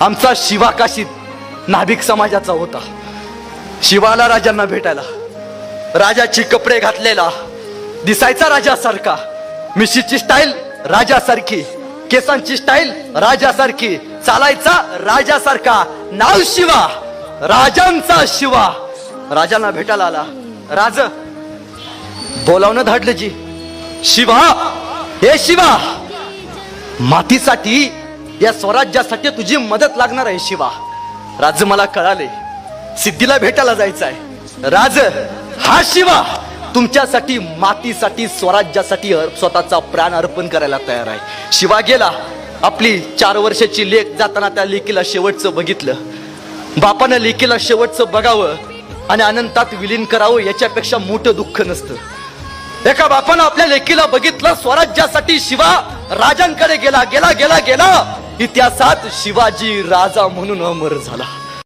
आमचा शिवा काशीत नाभिक समाजाचा होता. शिवाला राजांना भेटायला राजाची कपडे घातलेला दिसायचा राजासारखा. मिशीची स्टाईल राजासारखी केसांची स्टाईल राजासारखी चालायचा राजासारखा. नाव शिवा राजांचा शिवा. राजांना भेटायला आला. राज बोलावणं धाडलं जी. शिवा हे शिवा मातीसाठी या स्वराज्यासाठी तुझी मदत लागणार आहे शिवा. राज मला कळाले. सिद्धीला भेटायला जायचं आहे राज हा शिवा. तुमच्यासाठी मातीसाठी स्वराज्यासाठी स्वतःचा प्राण अर्पण करायला तयार आहे. शिवा गेला. आपली चार वर्षाची लेख जाताना त्या लेकीला शेवटचं बघितलं. बापानं लेकीला शेवटचं बघावं आणि अनंतात विलीन करावं याच्यापेक्षा मोठं दुःख नसतं. एका बापानं आपल्या लेकीला बघितलं स्वराज्यासाठी शिवा राजांकडे गेला गेला गेला गेला. इतिहासात शिवाजी राजा म्हणून अमर झाला.